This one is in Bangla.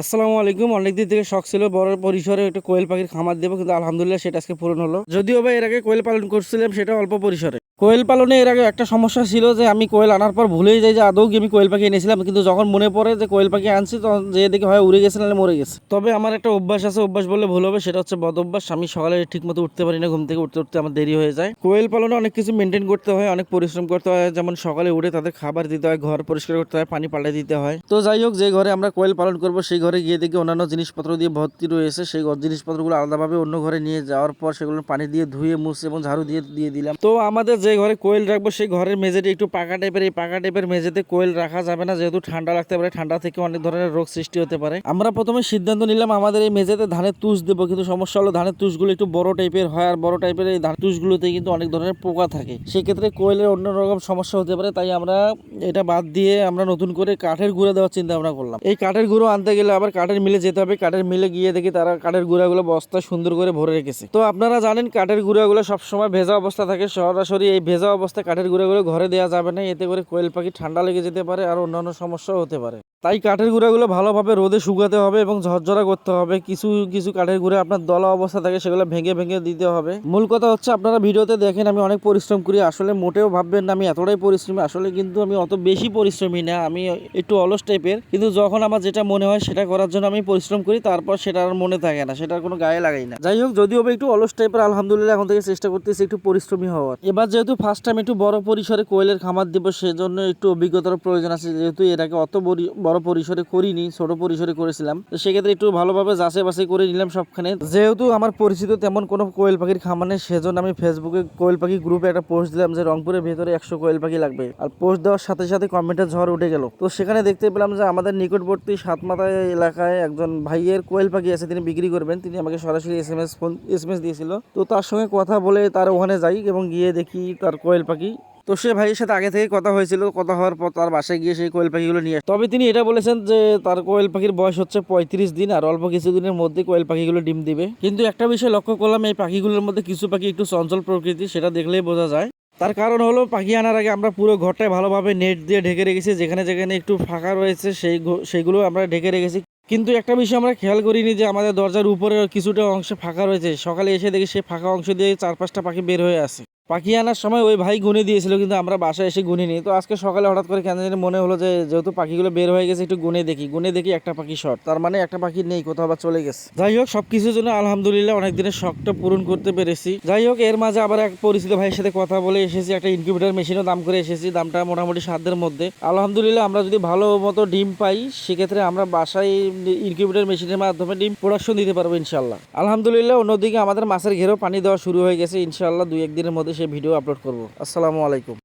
আসসালামু আলাইকুম। অনেক দিন থেকে শখ ছিল বড় পরিসরে একটা কোয়েল পাখির খামার দেবো, কিন্তু আলহামদুলিল্লাহ সেটা আজকে পূরণ হলো। যদিও বা এর আগে কোয়েল পালন করছিলাম, সেটা অল্প পরিসরে। কোয়েল পালনে এর আগে একটা সমস্যা ছিল যে আমি কোয়েল আনার পর ভুলেই যাই যে আদৌ আমি কোয়েল পাখি এনেছিলাম, কিন্তু যখন মনে পড়ে যে কোয়েল পাখি আনছি, তখন যে দেখে হয় উড়ে গেছে, নাহলে মরে গেছে। তবে আমার একটা অভ্যাস আছে, অভ্যাস বলে ভুল হবে, সেটা হচ্ছে বদ অভ্যাস। আমি সকালে ঠিক মতো উঠতে পারি না, ঘুম থেকে উঠতে উঠতে আমার দেরি হয়ে যায়। কোয়েল পালনে অনেক কিছু মেনটেন করতে হয়, অনেক পরিশ্রম করতে হয়। যেমন সকালে উঠে তাদের খাবার দিতে হয়, ঘর পরিষ্কার করতে হয়, পানি পাল্টে দিতে হয়। তো যাই হোক, যে ঘরে আমরা কোয়েল পালন করব, সেই ঘরে গিয়ে দেখি অন্যান্য জিনিসপত্র দিয়ে ভর্তি রয়েছে। সেই জিনিসপত্রগুলো আলাদাভাবে অন্য ঘরে নিয়ে যাওয়ার পর সেগুলো পানি দিয়ে ধুয়ে, মুছে এবং ঝাড়ু দিয়ে দিয়ে দিলাম। তো আমাদের যে ঘরে কোয়েল রাখব, সেই ঘরের মেঝেটি একটু পাকা টাইপের এই পাকা টাইপের মেঝেতে কোয়েল রাখা যাবে না, যেহেতু ঠান্ডা লাগতে পারে, ঠান্ডা থেকে অনেক ধরনের রোগ সৃষ্টি হতে পারে। আমরা প্রথমে সিদ্ধান্ত নিলাম আমাদের এই মেঝেতে ধানের তুষ দেবো, কিন্তু সমস্যা হলো ধানের তুষগুলো একটু বড় টাইপের হয়, আর বড় টাইপের এই ধান তুষগুলোতে কিন্তু অনেক ধরনের পোকা থাকে। সেক্ষেত্রে কোয়েলের অন্যরকম সমস্যা হতে পারে, তাই আমরা এটা বাদ দিয়ে আমরা নতুন করে কাঠের গুঁড়া দেওয়ার চিন্তা ভাবনা করলাম। এই কাঠের গুঁড়ো আনতে গেলে আবার কাঠের মিলে যেতে হবে, কাঠের মিলে গিয়ে দেখি তারা কাঠের গুঁড়াগুলো বস্তা সুন্দর করে ভরে রেখেছে। তো আপনারা জানেন, কাঠের গুঁড়াগুলো সবসময় ভেজা অবস্থা থাকে, সরাসরি এই ভেজা অবস্থায় কাঠের গুঁড়ে ঘরে দেওয়া যাবে না, এতে করে কোয়েল পাখি ঠান্ডা লেগে যেতে পারে আর অন্যান্য সমস্যাও হতে পারে। তাই কাঠের গুঁড়াগুলো ভালোভাবে রোদে শুকাতে হবে এবং ঝরঝরা করতে হবে। কিছু কিছু কাঠের গুঁড়া আপনার দলা অবস্থা থাকে সেগুলো ভেঙে ভেঙে দিতে হবে। মূল কথা হচ্ছে আপনারা ভিডিওতে দেখেন আমি অনেক পরিশ্রম করি। আসলে মোটেও ভাববেন না আমি এতটাই পরিশ্রমী। আসলে কিন্তু আমি অত বেশি পরিশ্রমী না। আমি একটু অলস টাইপের। কিন্তু যখন আমার যেটা মনে হয় সেটা করার জন্য আমি পরিশ্রম করি, তারপর সেটা আর মনে থাকে না। সেটার কোনো গায়ে লাগাই না। যাই হোক, যদিও একটু অলস টাইপের, আলহামদুলিল্লাহ এখন থেকে চেষ্টা করতেছি একটু পরিশ্রমী হওয়ার। এবার যেহেতু ফার্স্ট টাইম একটু বড় পরিসরে কোয়েলের খামার দিব, সেজন্য একটু অভিজ্ঞতার প্রয়োজন আছে। যেহেতু এর আগে অত বড়ি- বড় পরিসরে করিনি, ছোট পরিসরে করেছিলাম। তো সেক্ষেত্রে একটু ভালোভাবে যাচাই বাছাই করে নিলাম সবখানে। যেহেতু আমার পরিচিত তেমন কোনো কোয়েল পাখির খামার নেই, সেজন্য আমি ফেসবুকে কোয়েল পাখি গ্রুপে একটা পোস্ট দিলাম যে রংপুরের ভেতরে একশো কোয়েল পাখি লাগবে। আর পোস্ট দেওয়ার সাথে সাথে কমেন্টের ঝড় উঠে গেল। তো সেখানে দেখতে পেলাম যে আমাদের নিকটবর্তী সাতমাথা এলাকায় একজন ভাইয়ের কোয়েল পাখি আছে, তিনি বিক্রি করবেন। তিনি আমাকে সরাসরি S M S phone S M S দিয়েছিল। তো তার সঙ্গে কথা বলে তার ওখানে যাই এবং গিয়ে দেখি তার কোয়েল পাখি তো সে ভাইয়ের সাথে আগে থেকে কথা হয়েছিল। কথা হওয়ার পর তার বাসায় গিয়ে সেই কোয়েল পাখিগুলো নিয়ে আসে। তবে তিনি এটা বলেছেন যে, তার কোয়েল পাখির বয়স হচ্ছে পঁয়ত্রিশ দিন আর অল্প কিছুদিনের মধ্যে কোয়েল পাখিগুলো ডিম দিবে। কিন্তু একটা বিষয় লক্ষ্য করলাম, এই পাখিগুলোর মধ্যে কিছু পাখি একটু চঞ্চল প্রকৃতি সেটা দেখলেই বোঝা যায়। তার কারণ হলো, পাখি আনার আগে আমরা পুরো ঘরটায় ভালোভাবে নেট দিয়ে ঢেকে রেখেছি। যেখানে যেখানে একটু ফাঁকা রয়েছে, সেই সেইগুলো আমরা ঢেকে রেখেছি। কিন্তু একটা বিষয় আমরা খেয়াল করিনি যে, আমাদের দরজার উপরে কিছুটা অংশে ফাঁকা রয়েছে। সকালে এসে দেখি সেই ফাঁকা অংশ দিয়ে চার পাঁচটা পাখি বের হয়ে আসে। পাখি আনার সময় ওই ভাই গুনে দিয়েছিল, কিন্তু আমরা বাসায় এসে গুনিনি। তো আজকে সকালে হঠাৎ করে কেন জানি মনে হলো যে, যেহেতু পাখিগুলো বের হয়ে গেছে, একটু গুনে দেখি। গুনে দেখি একটা পাখি শর্ট তার মানে একটা পাখি নেই, কোথাও বা চলে গেছে। যাই হোক, সবকিছুর জন্য আলহামদুলিল্লাহ অনেক দিনের শখটা পূরণ করতে পেরেছি। যাই হোক, এর মাঝে আবার এক পরিচিত ভাইয়ের সাথে কথা বলে এসেছি, একটা ইনকিউবেটার মেশিনও দাম করে এসেছি, দামটা মোটামুটি সাধ্যের মধ্যে। আলহামদুলিল্লাহ, আমরা যদি ভালো মতো ডিম পাই, সেক্ষেত্রে আমরা বাসায় ইনকিউবেটার মেশিনের মাধ্যমে ডিম প্রোডাকশন দিতে পারব ইনশাল্লাহ আলহামদুলিল্লাহ, অন্যদিকে আমাদের মাছের ঘেরেও পানি দেওয়া শুরু হয়ে গেছে ইনশাল্লাহ দুই একদিনের মধ্যে সেই ভিডিও আপলোড করব। আসসালামু আলাইকুম।